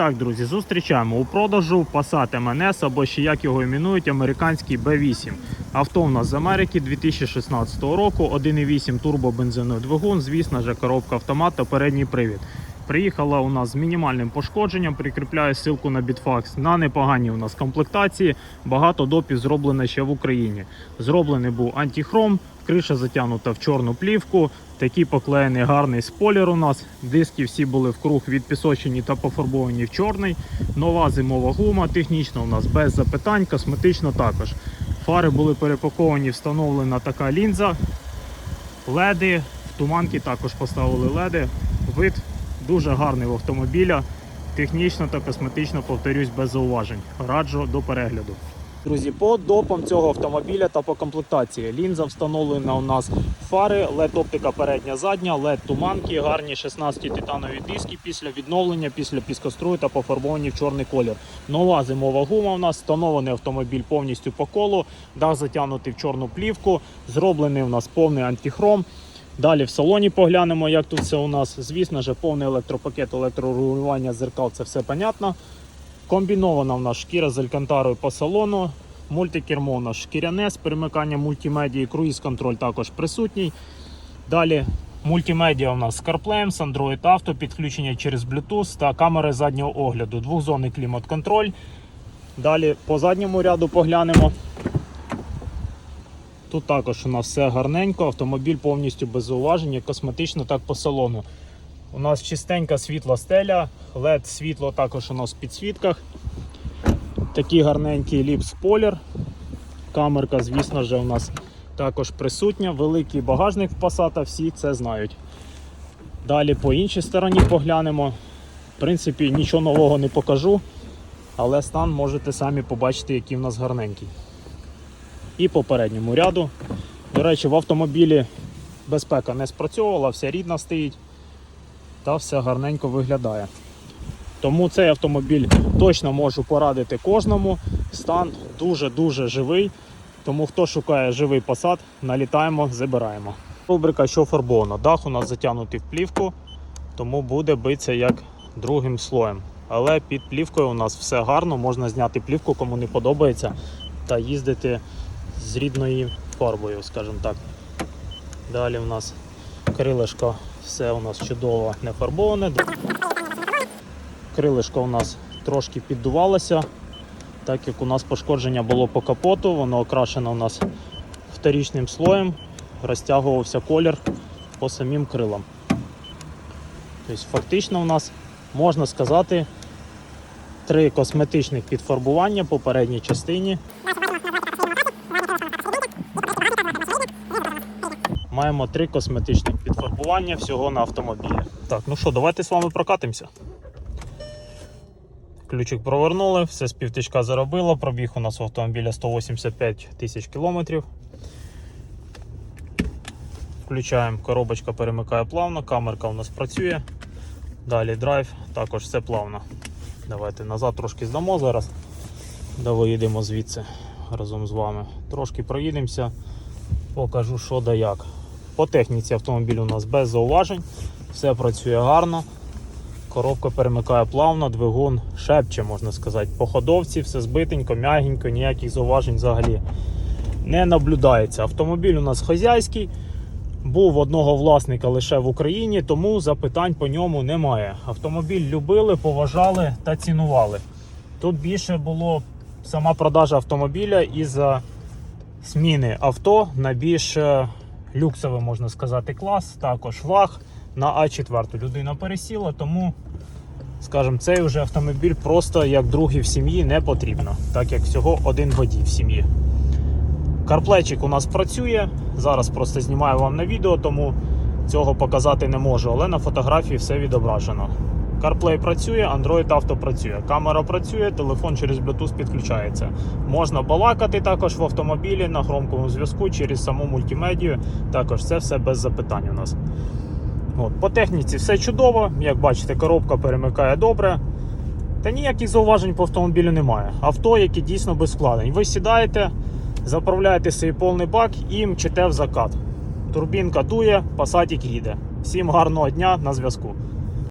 Так, друзі, зустрічаємо у продажу Passat MNS або ще як його іменують, американський B8. Авто в нас з Америки 2016 року, 1,8 турбобензиновий двигун, звісно ж, коробка автомат та передній привід. Приїхала у нас з мінімальним пошкодженням, прикріпляю ссылку на Bitfax. На непоганій у нас комплектації. Багато допів зроблено ще в Україні. Зроблений був антихром, криша затягнута в чорну плівку. Такий поклеєний гарний спойлер у нас. Диски всі були вкруг відпісочені та пофарбовані в чорний. Нова зимова гума, технічно у нас без запитань, косметично також. Фари були перепаковані, встановлена така лінза. Леди, в туманки також поставили леди. Вид дуже гарний в автомобіля. Технічно та косметично, повторюсь, без зауважень. Раджу до перегляду. Друзі, по допам цього автомобіля та по комплектації. Лінза встановлена у нас фари, LED оптика передня задня, LED туманки, гарні 16 титанові диски після відновлення, після піскострую та пофарбовані в чорний колір. Нова зимова гума у нас встановлений автомобіль повністю по колу, дах затягнутий в чорну плівку, зроблений у нас повний антихром. Далі в салоні поглянемо, як тут все у нас. Звісно ж, повний електропакет, електрорегулювання зеркал, це все понятно. Комбінована в нас шкіра з алькантарою по салону. Мультикермо у нас шкіряне з перемиканням мультимедії, круїз-контроль також присутній. Далі мультимедіа у нас з CarPlay, з Android Auto, підключення через Bluetooth та камери заднього огляду. Двохзонний клімат-контроль. Далі по задньому ряду поглянемо. Тут також у нас все гарненько, автомобіль повністю без зауважень, косметично так по салону. У нас чистенька світла стеля, LED світло також у нас в підсвітках. Такий гарненький ліп спойлер. Камерка, звісно ж, у нас також присутня. Великий багажник в Passat, всі це знають. Далі по іншій стороні поглянемо. В принципі, нічого нового не покажу, але стан можете самі побачити, який в нас гарненький. І по передньому ряду. До речі, в автомобілі безпека не спрацьовувала, вся рідна стоїть та все гарненько виглядає. Тому цей автомобіль точно можу порадити кожному. Стан дуже-дуже живий. Тому хто шукає живий посад, налітаємо, забираємо. Рубрика, що фарбовано. Дах у нас затягнутий в плівку, тому буде битися як другим слоєм. Але під плівкою у нас все гарно, можна зняти плівку, кому не подобається, та їздити з рідною фарбою, скажімо так. Далі у нас крилишко все у нас чудово не фарбоване. Крилишко у нас трошки піддувалося, так як у нас пошкодження було по капоту, воно окрашено у нас вторічним слоєм, розтягувався колір по самим крилам. Тобто фактично у нас можна сказати три косметичних підфарбування по передній частині. Маємо три косметичних підфарбування всього на автомобілі. Так, ну що, давайте з вами прокатимося. Ключик провернули, все з півтичка заробило. Пробіг у нас в автомобіля 185 тисяч кілометрів. Включаємо, коробочка перемикає плавно, камерка у нас працює. Далі драйв, також все плавно. Давайте назад трошки здамо зараз. Да виїдемо звідси разом з вами. Трошки проїдемося, покажу, що да як. По техніці автомобіль у нас без зауважень, все працює гарно. Коробка перемикає плавно, двигун шепче, можна сказати. По ходовці все збитенько, м'ягенько, ніяких зауважень взагалі не наблюдається. Автомобіль у нас хазяйський, був одного власника лише в Україні, тому запитань по ньому немає. Автомобіль любили, поважали та цінували. Тут більше було сама продажа автомобіля із-за зміни авто на більш е, люксовий, можна сказати, клас, також ваг на А4. Людина пересіла, тому, скажімо, цей вже автомобіль просто як другий в сім'ї не потрібно, так як всього один водій в сім'ї. Карплейчик у нас працює. Зараз просто знімаю вам на відео, тому цього показати не можу, але на фотографії все відображено. CarPlay працює, Android Auto працює. Камера працює, телефон через Bluetooth підключається. Можна балакати також в автомобілі на громкому зв'язку через саму мультимедію. Також це все без запитань у нас. От, По техніці все чудово. Як бачите, коробка перемикає добре. Та ніяких зауважень по автомобілю немає. Авто, яке дійсно без вкладень. Ви сідаєте, заправляєте свій повний бак і мчите в закат. Турбінка дує, пасатік їде. Всім гарного дня на зв'язку.